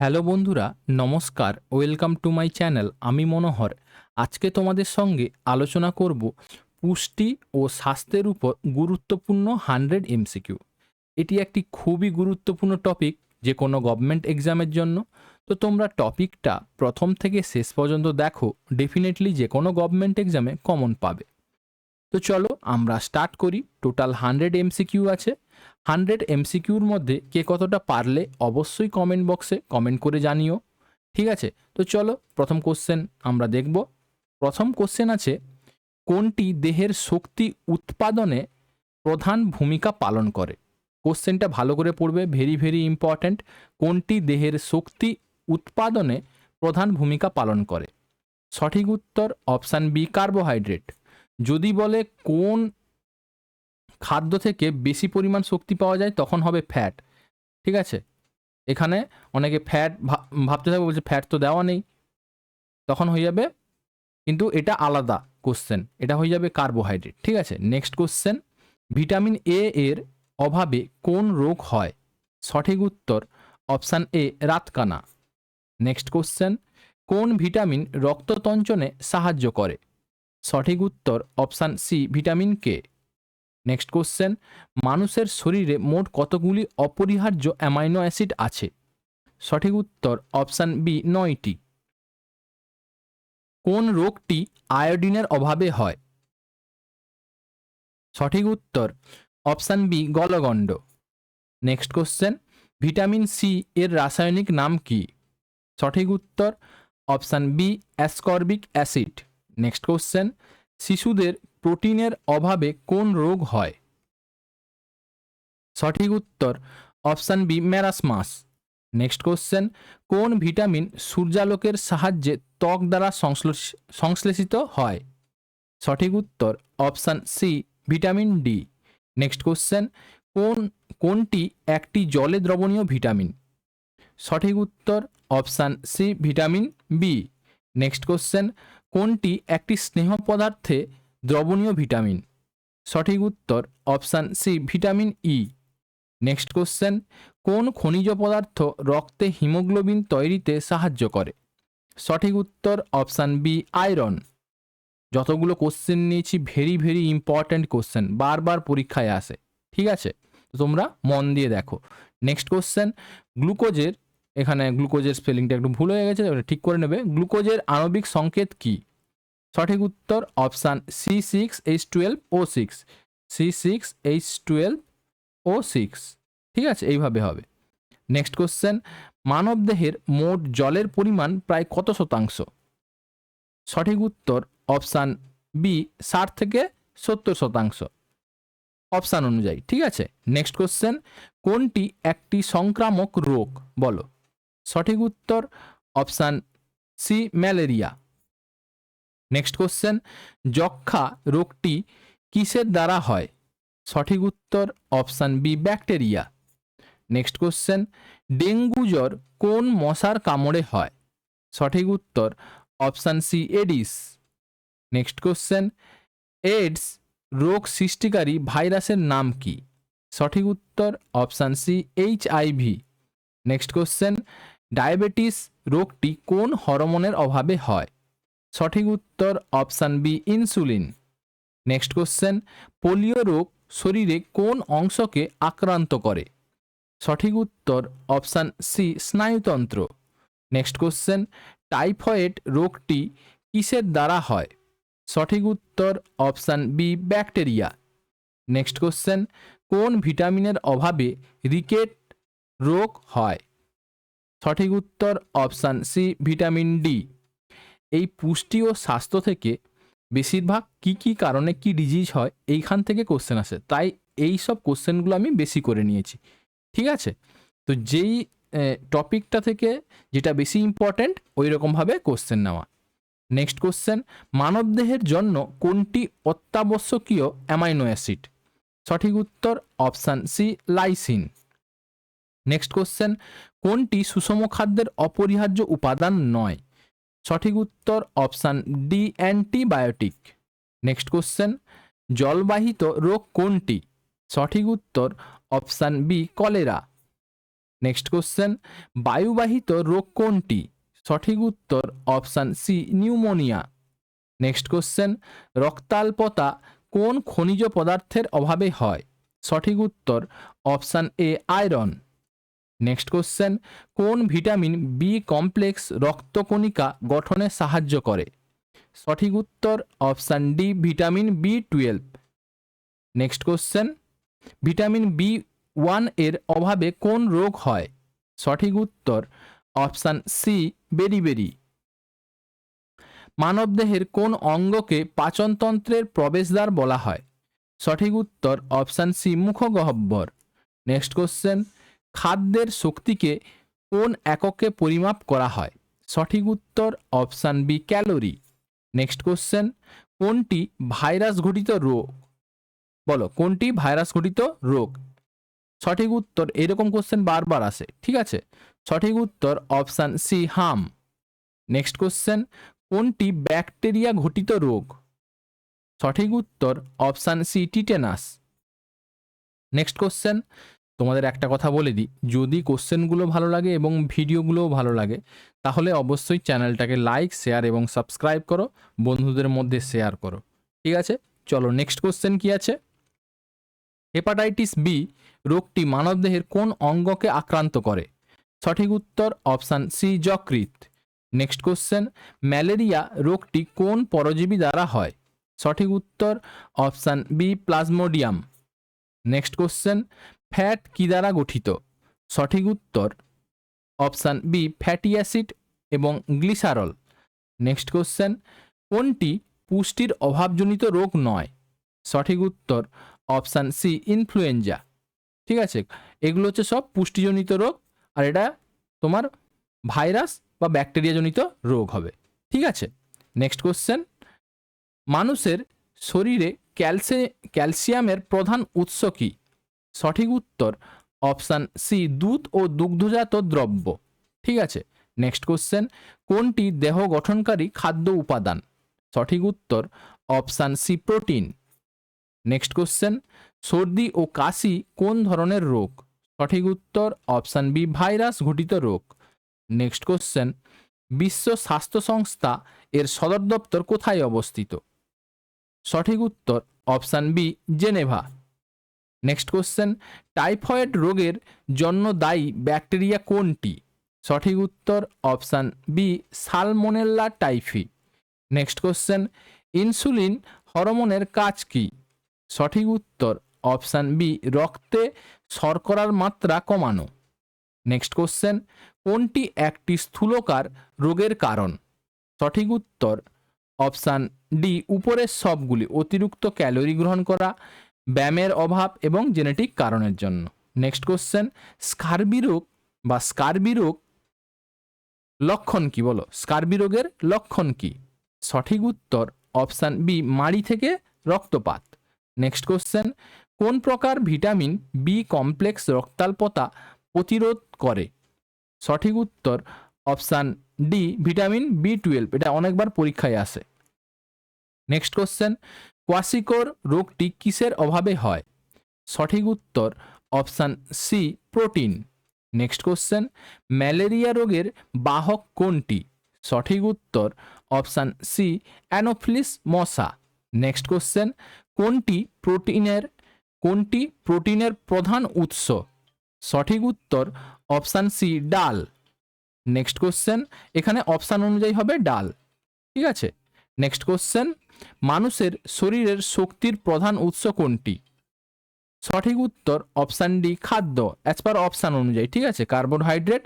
Hello বন্ধুরা, নমস্কার, welcome to my channel, আমি মনোহর। আজকে তোমাদের সঙ্গে আলোচনা করব পুষ্টি ও স্বাস্থ্যের উপর গুরুত্বপূর্ণ হান্ড্রেড এমসিকিউ। এটি একটি খুবই গুরুত্বপূর্ণ টপিক যে কোনো গভর্নমেন্ট এক্সামের জন্য। তো তোমরা টপিকটা প্রথম থেকে শেষ পর্যন্ত দেখো, ডেফিনেটলি যে কোনো গভর্নমেন্ট এক্সামে কমন পাবে। তো চলো আমরা স্টার্ট করি। টোটাল হান্ড্রেড এমসিকিউ আছে। হান্ড্রেড এমসিকিউর মধ্যে কে কতটা পারলে অবশ্যই কমেন্ট বক্সে কমেন্ট করে জানিও। ঠিক আছে? তো চলো প্রথম কোশ্চেন আমরা দেখব। প্রথম কোশ্চেন আছে, কোনটি দেহের শক্তি উৎপাদনে প্রধান ভূমিকা পালন করে? কোশ্চেনটা ভালো করে পড়বে ভেরি ভেরি ইম্পর্ট্যান্ট কোনটি দেহের শক্তি উৎপাদনে প্রধান ভূমিকা পালন করে? সঠিক উত্তর অপশান বি কার্বোহাইড্রেট যদি বলে কোন খাদ্য থেকে বেশি পরিমাণ শক্তি পাওয়া যায়, তখন হবে ফ্যাট ঠিক আছে? এখানে অনেকে ফ্যাট ভাবতে থাকবে, বলছে ফ্যাট তো দেওয়া নেই। তখন হয়ে যাবে, কিন্তু এটা আলাদা কোশ্চেন এটা হয়ে যাবে কার্বোহাইড্রেট ঠিক আছে? নেক্সট কোশ্চেন ভিটামিন এ এর অভাবে কোন রোগ হয়? সঠিক উত্তর অপশান এ রাতকানা। নেক্সট কোশ্চেন কোন ভিটামিন রক্ততঞ্চনে সাহায্য করে? সঠিক উত্তর option C vitamin K. Next question, মানুষের শরীরে মোট কতগুলি অপরিহার্য অ্যামাইনো অ্যাসিড আছে? সঠিক উত্তর অপশান বি নয়টি। কোন রোগটি আয়োডিনের অভাবে হয়? সঠিক উত্তর অপশান বি গলগণ্ড। নেক্সট কোশ্চেন, ভিটামিন সি এর রাসায়নিক নাম কি? সঠিক উত্তর option B ascorbic acid. Next question শিশুদের প্রোটিনের অভাবে কোন রোগ হয়? সঠিক উত্তর, option B marasmus next question কোন ভিটামিন সূর্যালোকের সাহায্যে ত্বক দ্বারা সংশ্লেষিত হয়? সঠিক উত্তর, option C, vitamin D. Next question কোন, কোনটি একটি জলে দ্রবণীয় ভিটামিন? সঠিক উত্তর, option C, vitamin B. Next question কোনটি একটি স্নেহ পদার্থে দ্রবণীয় ভিটামিন? সঠিক উত্তর option C, vitamin E next question, কোন খনিজ পদার্থ রক্তে হিমোগ্লোবিন তৈরিতে সাহায্য করে? সঠিক উত্তর অপশান বি, আয়রন। যতগুলো কোশ্চেন নিয়েছি, ভেরি ভেরি ইম্পর্ট্যান্ট কোশ্চেন, বারবার পরীক্ষায় আসে। ঠিক আছে? তোমরা মন দিয়ে দেখো। নেক্সট কোশ্চেন, গ্লুকোজের এখানে গ্লুকোজের স্পেলিংটা একটু ভুল হয়ে গেছে ঠিক করে নেবে। গ্লুকোজের আণবিক সংকেত কী? সঠিক উত্তর option C six H twelve O six C six H twelve O six ঠিক আছে, এইভাবে হবে। নেক্সট কোশ্চেন মানবদেহের মোট জলের পরিমাণ প্রায় কত শতাংশ? সঠিক উত্তর অপশান বি ষাট থেকে সত্তর শতাংশ। অপশান অনুযায়ী, ঠিক আছে? নেক্সট কোশ্চেন কোনটি একটি সংক্রামক রোগ? বলো। সঠিক উত্তর option C, malaria. Next question যক্ষা রোগটি কিসের দ্বারা হয়? সঠিক উত্তর option B, bacteria. Next question, dengue জ্বর কোন মশার কামড়ে হয়? সঠিক উত্তর option C, Aedes. Next question AIDS রোগ সৃষ্টিকারী ভাইরাসের নাম কি? সঠিক উত্তর option C, H IV next question diabetes রোগটি কোন হরমোনের অভাবে হয়? সঠিক উত্তর option B, insulin. Next question, polio রোগ শরীরে কোন অংশকে আক্রান্ত করে? সঠিক উত্তর অপশান সি, স্নায়ুতন্ত্র। নেক্সট কোশ্চেন, টাইফয়েড রোগটি কিসের দ্বারা হয়? সঠিক উত্তর option B, bacteria. Next question, কোন ভিটামিনের অভাবে রিকেট রোগ হয়? সঠিক উত্তর অপশান সি, ভিটামিন ডি। এই পুষ্টি ও স্বাস্থ্য থেকে বেশিরভাগ কি কি কারণে কি ডিজিজ হয়, এইখান থেকে কোশ্চেন আসে। তাই এই সব কোশ্চেনগুলো আমি বেশি করে নিয়েছি। ঠিক আছে? তো যেই টপিকটা থেকে যেটা বেশি ইম্পর্ট্যান্ট ওই রকমভাবে কোশ্চেন নেওয়া নেক্সট কোশ্চেন মানবদেহের জন্য কোনটি অত্যাবশ্যকীয় অ্যামাইনো অ্যাসিড? সঠিক উত্তর option C, lysine. Next question কোনটি সুষম খাদ্যের অপরিহার্য উপাদান নয়? সঠিক উত্তর option D antibiotic next question জলবাহিত রোগ কোনটি? সঠিক উত্তর option B cholera next question বায়ুবাহিত রোগ কোনটি? সঠিক উত্তর option C pneumonia next question রক্তাল্পতা কোন খনিজ পদার্থের অভাবে হয়? সঠিক উত্তর option A iron next question কোন ভিটামিন বি কমপ্লেক্স রক্তকণিকা গঠনে সাহায্য করে? সঠিক উত্তর option D vitamin B twelve next question vitamin B ওয়ানের অভাবে কোন রোগ হয়? সঠিক উত্তর অপশান সি বেরিবেরি মানবদেহের কোন অঙ্গকে পাচনতন্ত্রের প্রবেশদ্বার বলা হয়? সঠিক উত্তর অপশান সি মুখগহ্বর। নেক্সট কোশ্চেন খাদ্যের শক্তিকে কোন এককে পরিমাপ করা হয়? সঠিক উত্তর option B, calorie. Next question, কোনটি ভাইরাস ঘটিত রোগ? বলো, কোনটি ভাইরাস ঘটিত রোগ? সঠিক উত্তর, এরকম কোশ্চেন বারবার আসে, ঠিক আছে? সঠিক উত্তর অপশান সি, হাম। নেক্সট কোশ্চেন, কোনটি ব্যাকটেরিয়া ঘটিত রোগ? সঠিক উত্তর option C, tetanus. Next question তোমাদের একটা কথা বলে দিই, যদি কোশ্চেনগুলো ভালো লাগে এবং ভিডিওগুলোও ভালো লাগে, তাহলে অবশ্যই চ্যানেলটাকে লাইক, শেয়ার এবং সাবস্ক্রাইব করো, বন্ধুদের মধ্যে শেয়ার করো। ঠিক আছে? চলো, নেক্সট কোশ্চেন কি আছে? হেপাটাইটিস বি রোগটি মানবদেহের কোন অঙ্গকে আক্রান্ত করে? সঠিক উত্তর অপশান সি যকৃত নেক্সট কোশ্চেন, ম্যালেরিয়া রোগটি কোন পরজীবী দ্বারা হয়? সঠিক উত্তর option B, plasmodium. Next question fat কি দ্বারা গঠিত? সঠিক উত্তর, অপশান বি, ফ্যাটি অ্যাসিড এবং গ্লিসারল। নেক্সট কোশ্চেন, কোনটি পুষ্টির অভাবজনিত রোগ নয়? সঠিক উত্তর, অপশান সি, ইনফ্লুয়েঞ্জা। ঠিক আছে, এগুলো হচ্ছে সব পুষ্টিজনিত রোগ, আর এটা তোমার ভাইরাস বা ব্যাকটেরিয়াজনিত রোগ হবে। ঠিক আছে, নেক্সট কোশ্চেন, মানুষের শরীরে ক্যালসে, ক্যালসিয়ামের প্রধান উৎস কী? সঠিক উত্তর অপশান সি, দুধ ও দুগ্ধজাত দ্রব্য। ঠিক আছে? নেক্সট কোশ্চেন কোনটি দেহ গঠনকারী খাদ্য উপাদান? সঠিক উত্তর option C, protein. Next question সর্দি ও কাশি কোন ধরনের রোগ? সঠিক উত্তর অপশান বি, ভাইরাস ঘটিত রোগ। নেক্সট কোশ্চেন বিশ্ব স্বাস্থ্য সংস্থা এর সদর দপ্তর কোথায় অবস্থিত? সঠিক উত্তর option B, Geneva. Next question typhoid রোগের জন্য দায়ী ব্যাকটেরিয়া কোনটি? সঠিক উত্তর option B salmonella typhi next question insulin হরমোনের কাজ কি? সঠিক উত্তর অপশান বি রক্তে শর্করার মাত্রা কমানো. নেক্সট কোশ্চেন কোনটি একটি স্থূলকার রোগের কারণ? সঠিক উত্তর অপশান ডি উপরের সবগুলি অতিরিক্ত ক্যালোরি গ্রহণ করা ব্যায়ামের অভাব এবং জেনেটিক কারণের জন্য। নেক্সট কোশ্চেন স্কার্বি রোগ বা স্কার্বি রোগ লক্ষণ কি বলো? স্কার্বি রোগের লক্ষণ কি? সঠিক উত্তর অপশান বি, মাড়ি থেকে রক্তপাত। নেক্সট কোশ্চেন কোন প্রকার ভিটামিন বি কমপ্লেক্স রক্তাল্পতা প্রতিরোধ করে? সঠিক উত্তর option D, vitamin B twelve এটা অনেকবার পরীক্ষায় আসে। নেক্সট কোশ্চেন কোয়াসিকোর রোগটি কিসের অভাবে হয়? সঠিক উত্তর option C protein next question malaria রোগের বাহক কোনটি? সঠিক উত্তর অপশান সি অ্যানোফিলিস মশা নেক্সট কোশ্চেন কোনটি প্রোটিনের কোনটি প্রোটিনের প্রধান উৎস? সঠিক উত্তর অপশান সি ডাল. নেক্সট কোশ্চেন এখানে অপশান অনুযায়ী হবে ডাল। ঠিক আছে? নেক্সট কোশ্চেন মানুষের শরীরের শক্তির প্রধান উৎস কোনটি? সঠিক উত্তর অপশান ডি, খাদ্য। অ্যাজ পার অপশান অনুযায়ী, ঠিক আছে? Carbohydrate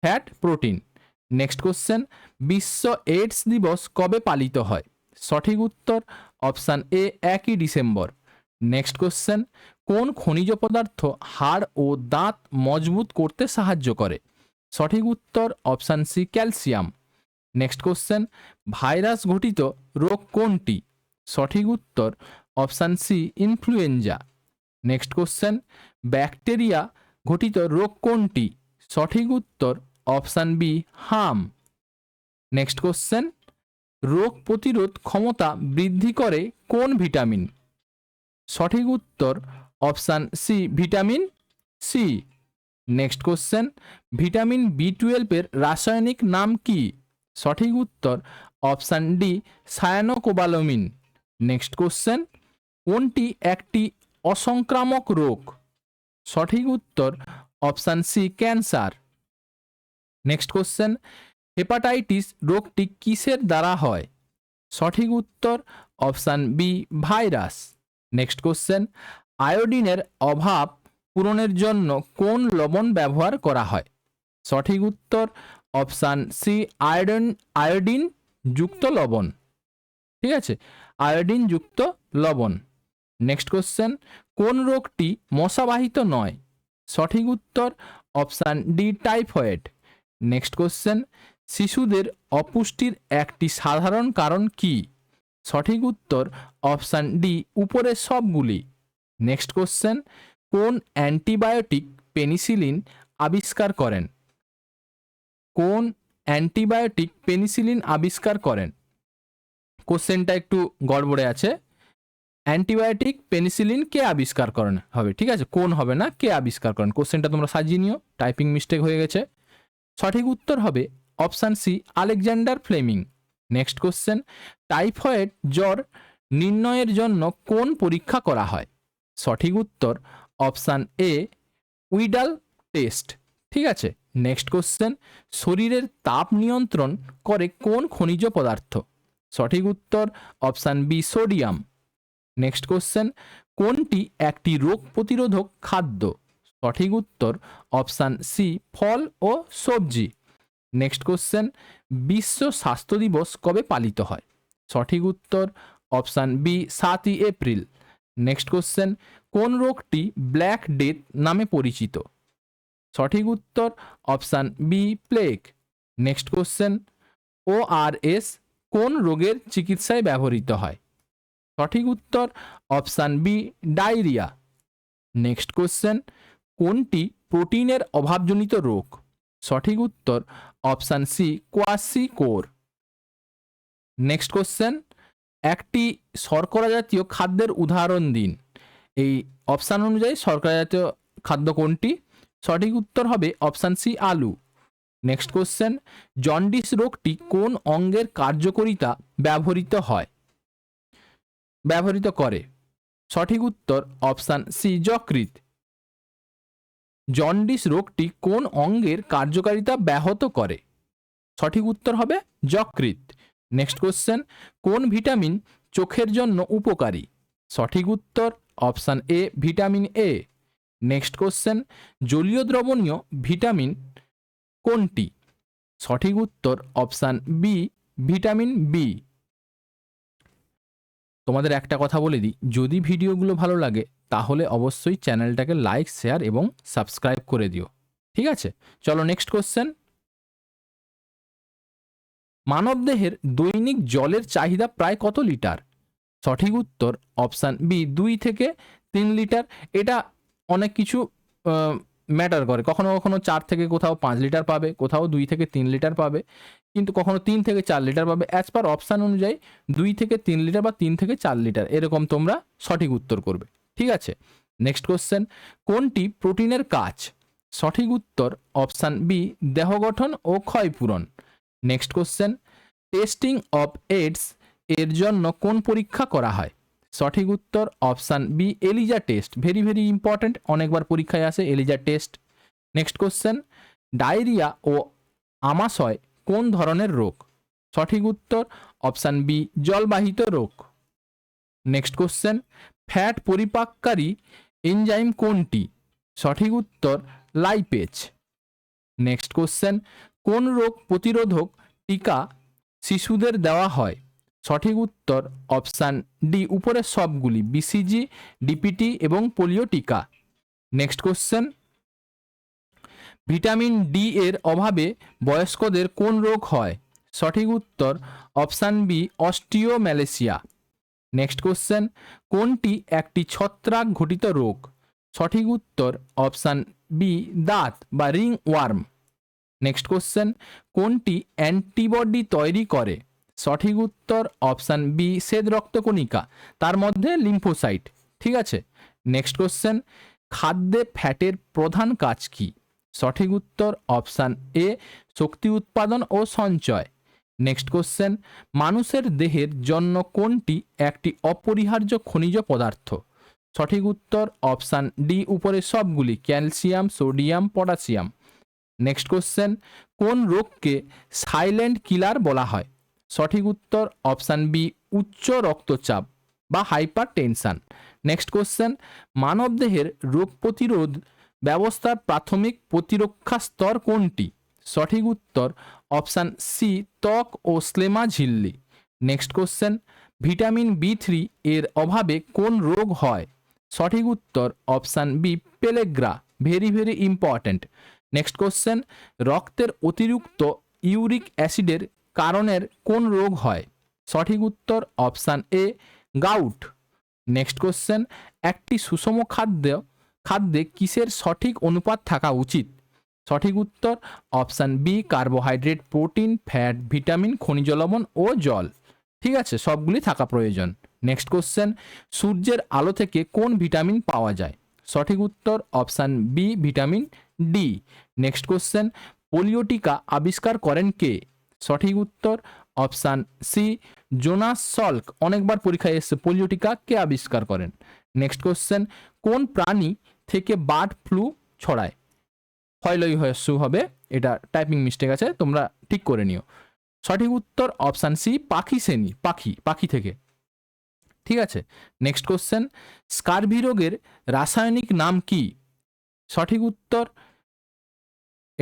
fat protein next question বিশ্ব এইডস দিবস কবে পালিত হয়? সঠিক উত্তর অপশান এ, একই ডিসেম্বর। নেক্সট কোশ্চেন কোন খনিজ পদার্থ হাড় ও দাঁত মজবুত করতে সাহায্য করে? সঠিক উত্তর option C, calcium. Next question virus ঘটিত রোগ কোনটি? সঠিক উত্তর option C influenza next question bacteria ঘটিত রোগ কোনটি? সঠিক উত্তর অপশান বি হাম। নেক্সট কোশ্চেন রোগ প্রতিরোধ ক্ষমতা বৃদ্ধি করে কোন ভিটামিন? সঠিক উত্তর option C vitamin C next question vitamin B টুয়েলভের রাসায়নিক নাম কি? সঠিক উত্তর option D, cyanocobalamin. Next question, কোনটি একটি অসংক্রামক রোগ? সঠিক উত্তর option C, cancer. Next question, hepatitis রোগটি কিসের দ্বারা হয়? সঠিক উত্তর option B, virus. Next question, আয়োডিনের অভাব পূরণের জন্য কোন লবণ ব্যবহার করা হয়? সঠিক উত্তর অপশান সি, আয়োডিন আয়োডিন যুক্ত লবণ। ঠিক আছে? আয়োডিন যুক্ত লবণ। নেক্সট কোশ্চেন কোন রোগটি মশাবাহিত নয়? সঠিক উত্তর, option D, typhoid. Next question শিশুদের অপুষ্টির একটি সাধারণ কারণ কি? সঠিক উত্তর, অপশান ডি, উপরের সবগুলি। নেক্সট কোশ্চেন কোন অ্যান্টিবায়োটিক পেনিসিলিন আবিষ্কার করেন? কোন অ্যান্টিবায়োটিক পেনিসিলিন আবিষ্কার করেন? কোশ্চেনটা একটু গড়বড়ে আছে। অ্যান্টিবায়োটিক পেনিসিলিন কে আবিষ্কার করেন? হবে, ঠিক আছে? কোন হবে না? কে আবিষ্কার করেন? কোশ্চেনটা তোমরা সাজিয়ে নিও। টাইপিং মিস্টেক হয়ে গেছে। সঠিক উত্তর হবে option C, Alexander Fleming. Next question, typhoid জ্বর নির্ণয়ের জন্য কোন পরীক্ষা করা হয়? সঠিক উত্তর অপশান এ, উইডাল টেস্ট। ঠিক আছে? নেক্সট কোশ্চেন শরীরের তাপ নিয়ন্ত্রণ করে কোন খনিজ পদার্থ? সঠিক উত্তর option B sodium next question কোনটি একটি রোগ প্রতিরোধক খাদ্য? সঠিক উত্তর অপশান সি ফল ও সবজি. নেক্সট কোশ্চেন বিশ্ব স্বাস্থ্য দিবস কবে পালিত হয়? সঠিক উত্তর অপশান বি সাতই এপ্রিল. নেক্সট কোশ্চেন কোন রোগটি ব্ল্যাক ডেথ নামে পরিচিত? সঠিক উত্তর option B, plague. Next question O R S কোন রোগের চিকিৎসায় ব্যবহৃত হয়? সঠিক উত্তর option B, diarrhoea. Next question, কোনটি প্রোটিনের অভাবজনিত রোগ? সঠিক উত্তর option C kwashiorkor next question, একটি শর্করা জাতীয় খাদ্যের উদাহরণ দিন। এই অপশান অনুযায়ী শর্করা জাতীয় খাদ্য কোনটি? সঠিক উত্তর হবে অপশান সি আলু। নেক্সট কোশ্চেন, জন্ডিস রোগটি কোন অঙ্গের কার্যকরিতা ব্যবহৃত হয়? ব্যবহৃত করে। সঠিক উত্তর অপশান সি যকৃত জন্ডিস রোগটি কোন অঙ্গের কার্যকারিতা ব্যাহত করে? সঠিক উত্তর হবে যকৃত নেক্সট কোশ্চেন, কোন ভিটামিন চোখের জন্য উপকারী? সঠিক উত্তর option A, vitamin A. Next question জলীয় দ্রবণীয় ভিটামিন কোনটি? সঠিক উত্তর অপশান বি ভিটামিন বি তোমাদের একটা কথা বলে দিই, যদি ভিডিওগুলো ভালো লাগে, তাহলে অবশ্যই চ্যানেলটাকে লাইক শেয়ার এবং সাবস্ক্রাইব করে দিও। ঠিক আছে? চলো নেক্সট কোশ্চেন মানবদেহের দৈনিক জলের চাহিদা প্রায় কত লিটার? সঠিক উত্তর অপশান বি দুই থেকে তিন লিটার। এটা অনেক কিছু ম্যাটার করে। কখনো কখনো চার থেকে কোথাও পাঁচ লিটার পাবে, কোথাও দুই থেকে তিন লিটার পাবে, কিন্তু কখনো তিন থেকে চার লিটার পাবে। অ্যাজ পার অপশান অনুযায়ী দুই থেকে তিন লিটার বা তিন থেকে চার লিটার এরকম তোমরা সঠিক উত্তর করবে। ঠিক আছে? নেক্সট কোশ্চেন কোনটি প্রোটিনের কাজ? সঠিক উত্তর অপশান বি দেহ গঠন ও ক্ষয়পূরণ next question testing of AIDS এর জন্য কোন পরীক্ষা করা হয়? সঠিক উত্তর option B, ELISA test. Very very important অনেকবার পরীক্ষায় আসে ELISA test. Next question diarrhoea ও আমাশয় কোন ধরনের রোগ? সঠিক উত্তর অপশান বি, জলবাহিত রোগ। নেক্সট কোশ্চেন ফ্যাট পরিপাককারী এনজাইম কোনটি? সঠিক উত্তর লাইপেজ নেক্সট কোশ্চেন কোন রোগ প্রতিরোধক টিকা শিশুদের দেওয়া হয়? সঠিক উত্তর অপশান ডি। উপরের সবগুলি বিসিজি ডিপিটি এবং পোলিও টিকা। Next question. ভিটামিন ডি এর অভাবে বয়স্কদের কোন রোগ হয়? সঠিক উত্তর option B, osteomalacia. Next question. কোনটি একটি ছত্রাক ঘটিত রোগ? সঠিক উত্তর অপশান বি, দাঁত বা রিং ওয়ার্ম নেক্সট কোশ্চেন। কোনটি অ্যান্টিবডি তৈরি করে? সঠিক উত্তর অপশান বি, শ্বেত রক্তকণিকা, তার মধ্যে লিম্ফোসাইট। ঠিক আছে? নেক্সট কোশ্চেন খাদ্যে ফ্যাটের প্রধান কাজ কি? সঠিক উত্তর অপশান এ, শক্তি উৎপাদন ও সঞ্চয়। নেক্সট কোশ্চেন মানুষের দেহের জন্য কোনটি একটি অপরিহার্য খনিজ পদার্থ? সঠিক উত্তর অপশান ডি, উপরে সবগুলি, calcium, sodium, potassium. Next question কোন রোগকে সাইলেন্ট কিলার বলা হয়? সঠিক উত্তর অপশান বি, উচ্চ রক্তচাপ বা হাইপার টেনশন নেক্সট কোশ্চেন, মানবদেহের রোগ প্রতিরোধ ব্যবস্থার প্রাথমিক প্রতিরক্ষা স্তর কোনটি? সঠিক উত্তর অপশান সি, ত্বক ও স্লেমা ঝিল্লি। Next question, vitamin B three এর অভাবে কোন রোগ হয়? সঠিক উত্তর option B, pellagra, very very important. Next question, রক্তের অতিরিক্ত ইউরিক অ্যাসিডের কারণের কোন রোগ হয়? সঠিক উত্তর option A, gout. Next question, একটি সুষম খাদ্য, খাদ্যে কিসের সঠিক অনুপাত থাকা উচিত? সঠিক উত্তর option B, carbohydrate, protein, fat, vitamin, খনিজ লবণ ও জল। ঠিক আছে, সবগুলি থাকা প্রয়োজন। নেক্সট কোশ্চেন, সূর্যের আলো থেকে কোন ভিটামিন পাওয়া যায়? সঠিক উত্তর option B, vitamin D. Next question polio টিকা আবিষ্কার করেন কে? সঠিক উত্তর অপশান সি, জোনাস সল্ক। অনেকবার পরীক্ষায় এসছে পোলিও টিকা কে আবিষ্কার করেন? নেক্সট কোশ্চেন কোন প্রাণী থেকে বার্ড ফ্লু ছড়ায়? ফয়লই হস্যু হবে, এটা টাইপিং মিস্টেক আছে, তোমরা ঠিক করে নিও। সঠিক উত্তর অপশান সি, পাখি শ্রেণি, পাখি পাখি থেকে। ঠিক আছে? নেক্সট কোশ্চেন স্কারভি রোগের রাসায়নিক নাম কি? সঠিক উত্তর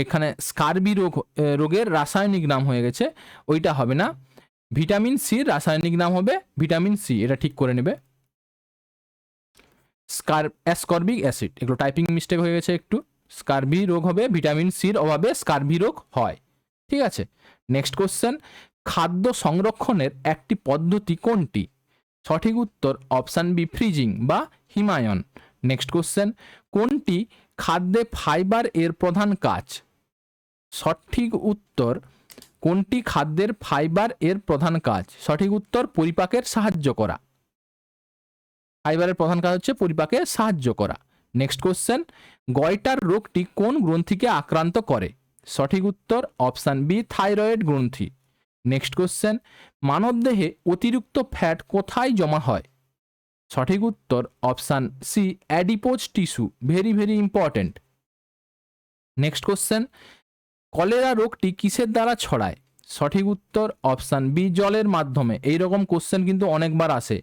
এখানে স্কারবি রোগ রোগের রাসায়নিক নাম হয়ে গেছে, ওইটা হবে না। ভিটামিন সির রাসায়নিক নাম হবে ভিটামিন সি, এটা ঠিক করে নেবে। স্কার, অ্যাসকর্বিক অ্যাসিড, এগুলো টাইপিং মিস্টেক হয়ে গেছে একটু। স্কারভি রোগ হবে, ভিটামিন সির অভাবে স্কারভি রোগ হয়। ঠিক আছে? নেক্সট কোশ্চেন, খাদ্য সংরক্ষণের একটি পদ্ধতি কোনটি? সঠিক উত্তর অপশান বি, ফ্রিজিং বা হিমায়ন। নেক্সট কোশ্চেন, কোনটি খাদ্যে ফাইবার এর প্রধান কাজ? সঠিক উত্তর কোনটি খাদ্যের ফাইবার এর প্রধান কাজ? সঠিক উত্তর পরিপাকের সাহায্য করা। ফাইবারের প্রধান কাজ হচ্ছে পরিপাকে সাহায্য করা। নেক্সট কোশ্চেন, গয়টার রোগটি কোন গ্রন্থিকে আক্রান্ত করে? সঠিক উত্তর অপশান বি, থাইরয়েড গ্রন্থি। নেক্সট কোশ্চেন, মানবদেহে অতিরিক্ত ফ্যাট কোথায় জমা হয়? সঠিক উত্তর option C, adipose tissue. Very very important next question cholera রোগটি কিসের দ্বারা ছড়ায়? সঠিক উত্তর অপশান বি, জলের মাধ্যমে। এই রকম কোশ্চেন কিন্তু অনেকবার আসে।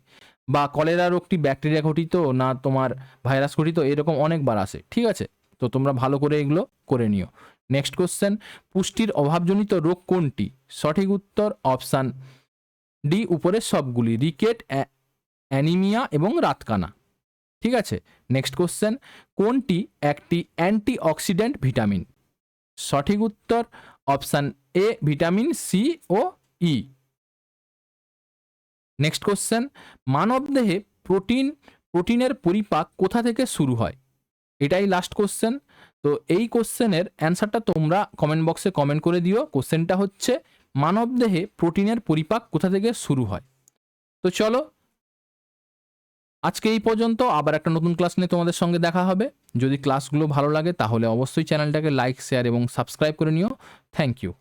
বা কলেরা রোগটি ব্যাকটেরিয়া ঘটিত না তোমার ভাইরাস ঘটিত, এরকম অনেকবার আসে। ঠিক আছে? তো তোমরা ভালো করে এগুলো করে নিও। নেক্সট কোশ্চেন পুষ্টির অভাবজনিত রোগ কোনটি? সঠিক উত্তর অপশান ডি, উপরের সবগুলি। রিকেট, অ্যা- অ্যানিমিয়া এবং রাতকানা। ঠিক আছে? নেক্সট কোশ্চেন কোনটি একটি অ্যান্টি অক্সিডেন্ট ভিটামিন? সঠিক উত্তর অপশান এ, ভিটামিন সি ও ই। নেক্সট কোশ্চেন মানবদেহে প্রোটিন, প্রোটিনের পরিপাক কোথা থেকে শুরু হয়? এটাই লাস্ট কোশ্চেন। তো এই কোশ্চেনের অ্যান্সারটা তোমরা কমেন্ট বক্সে কমেন্ট করে দিও। কোশ্চেনটা হচ্ছে মানবদেহে প্রোটিনের পরিপাক কোথা থেকে শুরু হয়? তো চলো আজকে এই পর্যন্ত, আবার একটা নতুন ক্লাস নিয়ে তোমাদের সঙ্গে দেখা হবে। যদি ক্লাসগুলো ভালো লাগে, তাহলে অবশ্যই চ্যানেলটাকে লাইক শেয়ার এবং সাবস্ক্রাইব করে নিও। Thank you